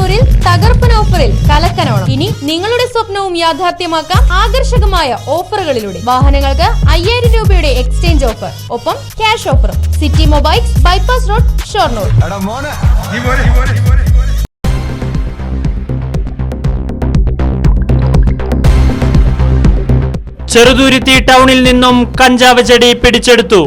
ഷൊർണൂരിൽ തകർപ്പൻ ഓഫറിൽ കലക്കനോണം. ഇനി നിങ്ങളുടെ സ്വപ്നവും യാഥാർത്ഥ്യമാക്കാം ആകർഷകമായ ഓഫറുകളിലൂടെ. വാഹനങ്ങൾക്ക് അയ്യായിരം രൂപയുടെ എക്സ്ചേഞ്ച് ഓഫർ. ഒപ്പം ക്യാഷ് ഓഫറും. City mobiles bypass road Shoranur. Cheruthuruthy ടൗണിൽ നിന്നും കഞ്ചാവ് ചെടി പിടിച്ചെടുത്തു.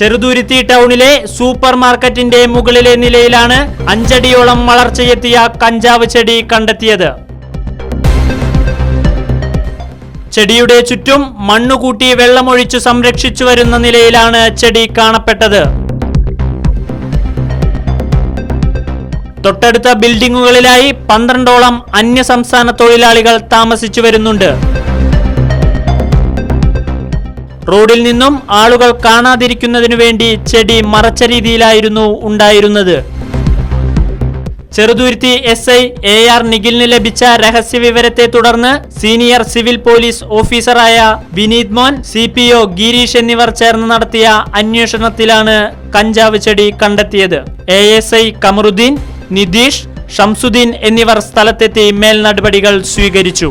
ചെറുതുരുത്തി ടൗണിലെ സൂപ്പർ മാർക്കറ്റിന്റെ മുകളിലെ നിലയിലാണ് അഞ്ചടിയോളം വളർച്ചയെത്തിയ കഞ്ചാവ് ചെടി കണ്ടെത്തിയത്. ചെടിയുടെ ചുറ്റും മണ്ണുകൂട്ടി വെള്ളമൊഴിച്ചു സംരക്ഷിച്ചു വരുന്ന നിലയിലാണ് ചെടി കാണപ്പെട്ടത്. തൊട്ടടുത്ത ബിൽഡിംഗുകളിലായി പന്ത്രണ്ടോളം അന്യസംസ്ഥാന തൊഴിലാളികൾ താമസിച്ചു വരുന്നുണ്ട്. റോഡിൽ നിന്നും ആളുകൾ കാണാതിരിക്കുന്നതിനു വേണ്ടി ചെടി മറച്ച രീതിയിലായിരുന്നു ഉണ്ടായിരുന്നത്. Cheruthuruthy S I A R നിഖിലിന് ലഭിച്ച രഹസ്യ വിവരത്തെ തുടർന്ന് സീനിയർ സിവിൽ പോലീസ് ഓഫീസറായ വിനീത് മോൻ സി പി ഒ ഗിരീഷ് എന്നിവർ ചേർന്ന് നടത്തിയ അന്വേഷണത്തിലാണ് കഞ്ചാവ് ചെടി കണ്ടെത്തിയത്. A S I Kamaruddeen Nitheesh Shamsudheen എന്നിവർ സ്ഥലത്തെത്തി മേൽ നടപടികൾ സ്വീകരിച്ചു.